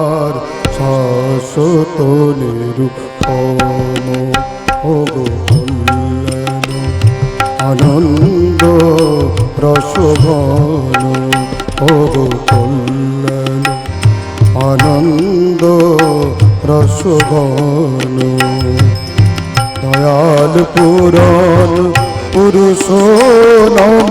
আমার শাশ্বত নিরূপম কল্যাণ, আনন্দ রসঘন কল্যাণ, আনন্দ রসঘন দয়াল পুরন পুরুষ নম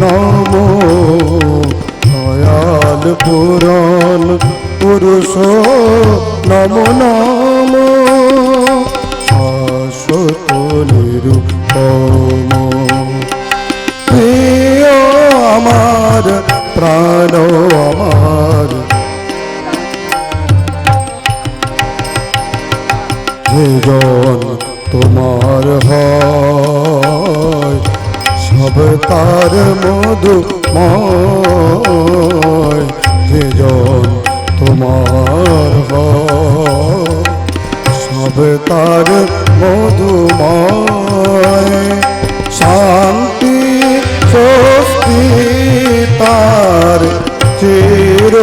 নম। দয়াল পুরন পুরুষ নম নম। শাশ্বত নিরূপম প্রিয় আমার, প্রাণ আমার। যেজন তোমার হয়, সব তার মধু যেজন তোমার সব তার মধুময় শান্তি স্বস্তি তার চির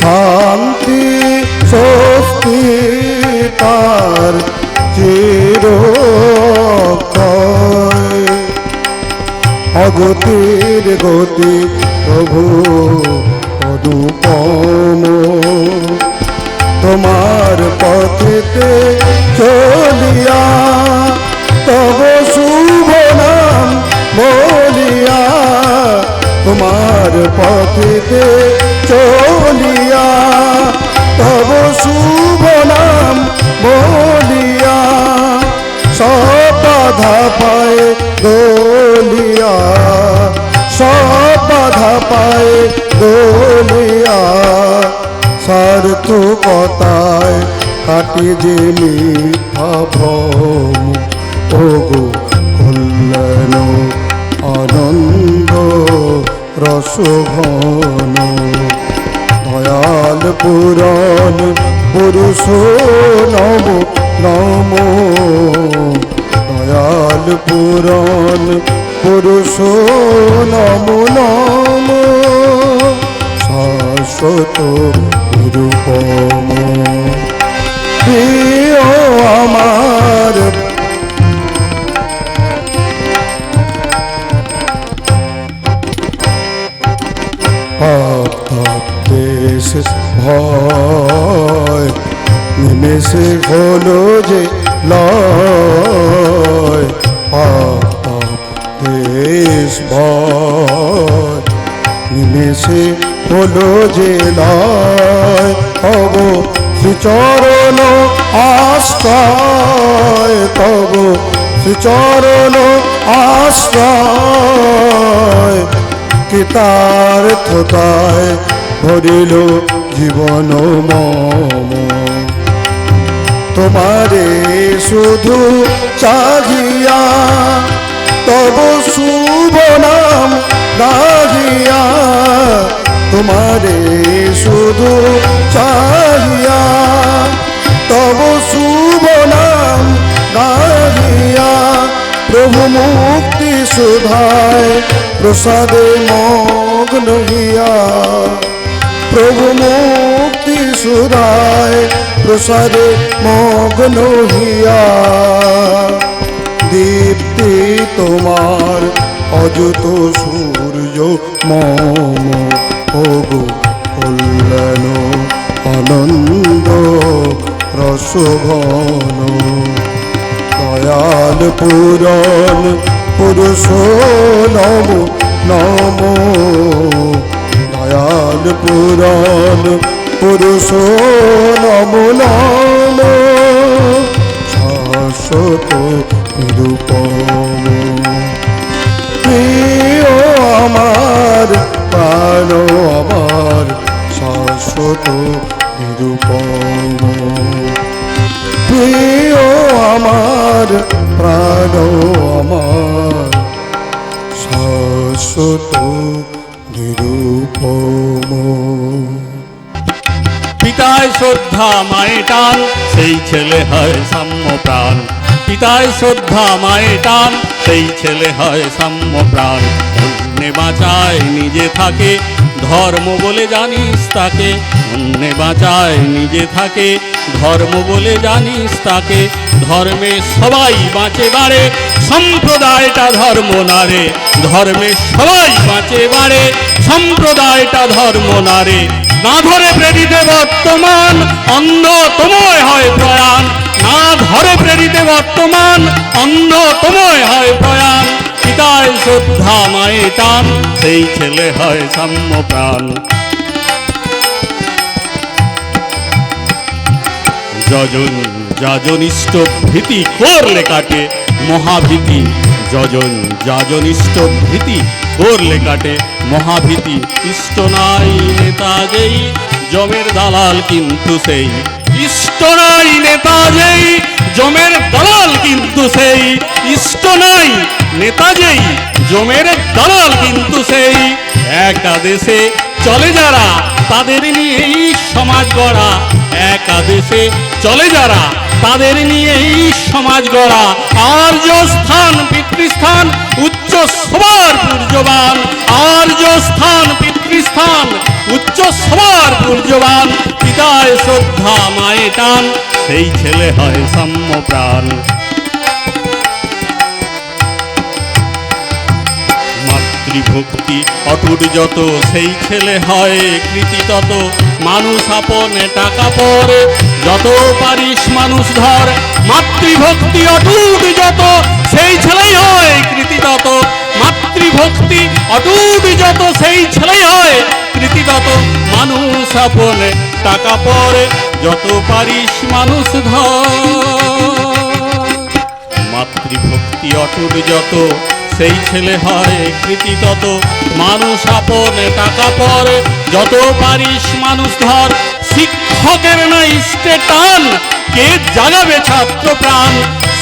শান্তি স্বস্তি তার চির অগতির গতি প্রভু অনুপম তোমার পথেতে চলিয়া, তব শুভ নাম বলিয়া, তোমার পথেতে চলিয়া, তব শুভ নাম বলিয়া, সব বাধা পায় দলিয়া, সব বাধা পায় দলিয়া সার্থকতায় কাটি যে মিথ্যা ভ্রম। ও গো কল্যাণ, আনন্দ, রসঘন। দয়াল পুরাণ পুরুষ নম শাশ্বত নিরূপম প্রিয় আমার। দেশ ভয় নিমেষে হলো যে লয়। দেশ ভয় নিমেষে হলো যে লয়, তব শ্রীচরণ আশ্রয়, তব শ্রীচরণ আশ্রয়। কৃতার্থতায় ভরিল জীবন মম। তোমারে শুধু চাহিয়া, তব শুভ নাম গাহিয়া তোমারে শুধু চাহিয়া, তব শুভ নাম গাহিয়া, প্রভু মুক্তি সুধায় প্রসাদে মগ্ন হিয়া প্রভু মুক্তি সুধায় প্রসাদে মগ্ন হিয়া দীপ্তি তোমার অযুত সূর্য মম ওগো কল্যাণ আনন্দ রসভন দয়াল পুরন পুরুষ নম। নম দয়াল পুরন পুরুষ নম নম। শাশ্বত নিরূপম। পিতায় শ্রদ্ধা মায়ে টান, সেই ছেলে হয় সাম্য প্রাণ পিতায় শ্রদ্ধা মায়ে টান, সেই ছেলে হয় সাম্য প্রাণ অন্যে বাঁচায় নিজে থাকে, ধর্ম বলে জানিস তাকে। অন্যে বাঁচায় নিজে থাকে ধর্ম বলে জানিস তাকে, ধর্মে সবাই বাঁচে বাড়ে, সম্প্রদায়টা ধর্ম নারে ধর্মে সবাই বাঁচে বাড়ে, সম্প্রদায়টা ধর্ম নারে না ধরে প্রেরিতে বর্তমান, অন্যতময় হয় প্রয়াণ। না ধরে প্রেরিতে বর্তমান, অন্যতময় হয় প্রয়াণ। পিতায় শ্রদ্ধা মায়ে টান, সেই ছেলে হয় সাম্য প্রাণ যজন, যাজনিষ্ঠ ভীতি করলে কাটে মহাভীতি। যজন, যাজনিষ্ঠ ভীতি করলে কাটে মহাভীতি। ইষ্ট নাই নেতা যেই, জমের দালাল কিন্তু সেই। ইষ্ট নাই নেতা যেই, জমের দালাল কিন্তু সেই। ইষ্ট নাই নেতা যেই, জমের দালাল কিন্তু সেই। একাদেশে চলে যারা, তাদের নিয়েই সমাজ গড়া। একাদেশে চলে যারা, তাদের নিয়েই সমাজ গড়া। আর্য স্থান, পিতৃস্থান, উচ্চ সবার পূর্যবান আর্য স্থান, পিতৃস্থান, উচ্চ সবার পূর্যবান পিতায় শ্রদ্ধা, মায়ে টান, সেই ছেলে হয় সাম্য প্রাণ মাতৃভক্তি, অটুট যত, সেই ছেলে হয় কৃতি তত। মানুষ আপনে টাকা পরে, যত পারিস মানুষ ধর। মাতৃভক্তি, অটুট যত, সেই ছেলেই হয় কৃতি তত। মাতৃভক্তি, অটুট যত, সেই ছেলেই হয় কৃতি তত। মানুষ আপনে টাকা পরে, যত পারিস মানুষ ধর। মাতৃভক্তি, অটুট যত সেই ছেলে হয় কৃতি তত। মানুষ আপনে, টাকা পরে। যত পারিস মানুষ ধর। শিক্ষকের নাই টান কে জাগাবে ছাত্র প্রাণ?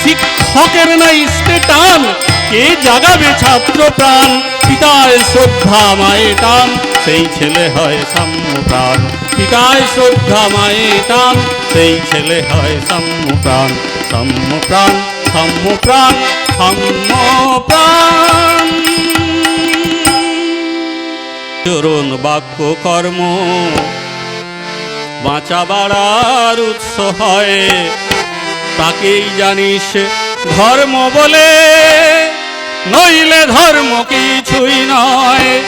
শিক্ষকের নাই টান কে জাগাবে ছাত্র প্রাণ? পিতায় শ্রদ্ধা মায়ে টান। সেই ছেলে হয় সাম্য প্রাণ পিতায় শ্রদ্ধা মায়ে টান। সেই ছেলে হয় সাম্য প্রাণ সাম্য প্রাণ বাক্য কর্ম। বাঁচা বাড়ার উৎস হয়, তাকেই জানিস ধর্ম বলে। নইলে ধর্ম কিছুই নয়।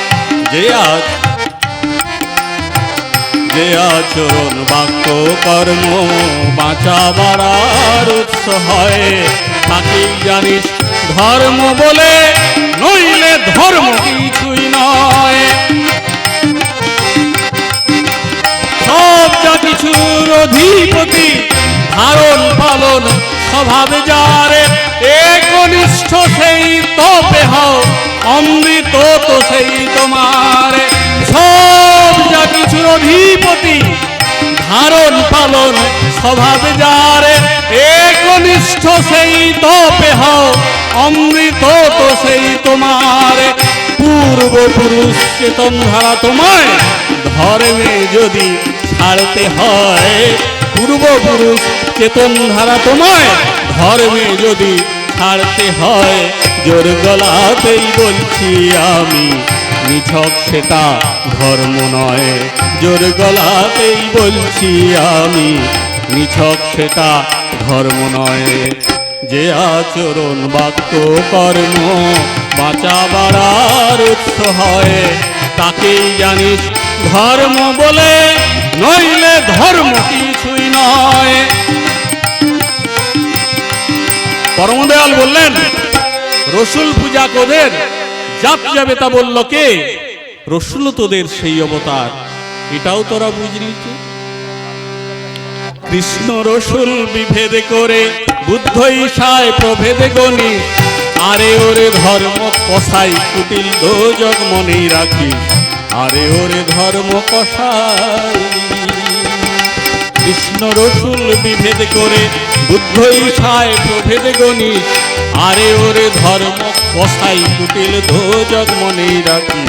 যে আজ, যে আচরণ বাক্য কর্ম বাঁচা বাড়ার উৎস হয়, তাকেই জানিস ধর্ম বলে। নইলে ধর্ম কিছুই নয়। যা কিছুর অধিপতি, ধারণ পালন স্বভাবে যারে। একনিষ্ঠ সেই তপে হও, অমৃত তো সেই তোমার। সব যা কিছুর অধিপতি, ধারণ পালন স্বভাবে যারে। একনিষ্ঠ সেই তপে হও, অমৃত তো সেই তোমার। পূর্বপুরুষ চেতন ধারা তোমায় ধর্মে যদি ছাড়তে হয়। পূর্বপুরুষ চেতন ধারা তোমায়, ধর্মে যদি ছাড়তে হয়, জোর গলাতেই বলছি আমি, নিছক সেটা ধর্ম নয়, জোর গলাতেই বলছি আমি, নিছক সেটা ধর্ম নয়। যে আচরণ বাক্য কর্ম বাঁচা বাড়ার উৎস হয়, তাকেই জানিস ধর্ম বলে। নইলে ধর্ম কিছুই নয়। পরমদয়াল বললেন, রসুল পূজা কোদের জাত যাবে তা বলল কে? রসুল তোদের সেই অবতার। এটাও তোরা বুঝলি? কৃষ্ণ রসুল বিভেদ করে বুদ্ধ ঈশায় প্রভেদে গণি আরে ওরে ধর্ম কষাই কুটিল দোজক মনেই রাখি আরে ওরে ধর্ম কষাই কৃষ্ণ রসুল বিভেদ করে, বুদ্ধ ঈশায় প্রভেদ গণিস আরে ওরে ধর্ম কষাই কুটিল দোজক মনেই রাখি।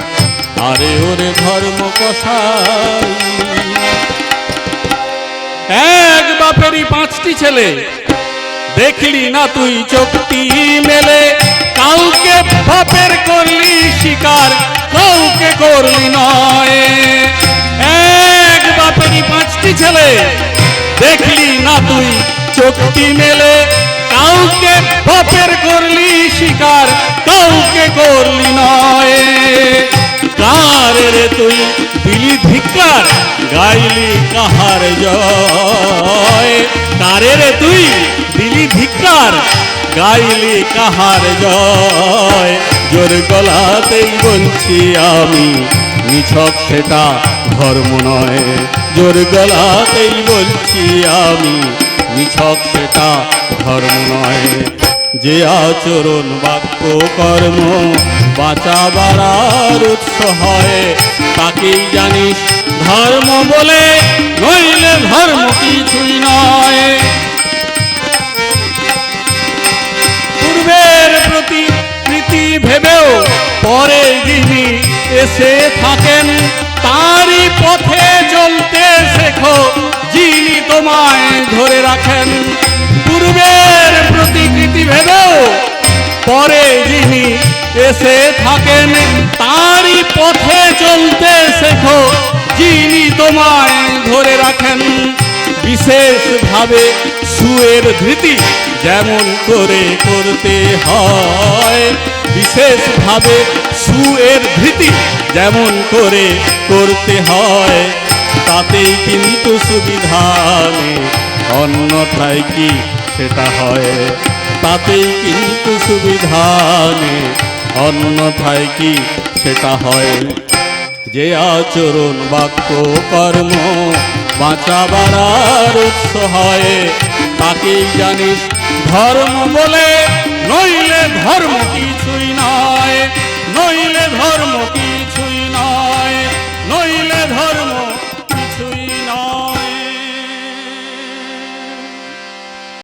আরে ওরে ধর্ম কষাই এক বাপেরই পাঁচটি ছেলে। দেখলি না তুই চোখটি মেলে। কাউকে বাপের করলি শিকার, কাউকে করলি নয়। এক বাপেরই পাঁচটি ছেলে। দেখলি না তুই? চোখটি মেলে কাউকে বাপের করলি শিকার, কাউকে করলি নয়। কার রে তুই? দিলি ধিক্কার, গাইলি কাহার জয়। কারে রে তুই? দিলি ধিক্কার, গাইলি কাহার জয়। জোর গলাতেই বলছি আমি, নিছক সেটা ধর্ম নয়। জোর গলাতেই বলছি আমি, নিছক সেটা ধর্ম নয়। যে আচরণ, বাক্য, কর্ম বাঁচা বাড়ার উৎস হয়, তাকেই জানিস ধর্ম বলে, নইলে ধর্ম কিছুই নয়। পূর্বের প্রতি প্রীতি ভেবেও পরে যিনি এসে থাকেন ধরে রাখেন। পূর্বের প্রতিকৃতি ভেবেও পরে যিনি এসে থাকেন, তারই পথে চলতে শেখো, যিনি তোমায় ধরে রাখেন। বিশেষভাবে সুয়ের ধৃতি যেমন করে করতে হয়, বিশেষভাবে সুয়ের ধৃতি যেমন করে করতে হয়, তাতেই কিন্তু সুবিধা নেই। অন্যথায় কি সেটা হয়? তাতেই কিন্তু সুবিধা নেই। অন্যথায় কি সেটা হয়? যে আচরণ, বাক্য, কর্ম বাঁচা বাড়ার উৎস হয়, তাকেই জানিস ধর্ম বলে, নইলে ধর্ম কিছুই নয়। নইলে ধর্ম কি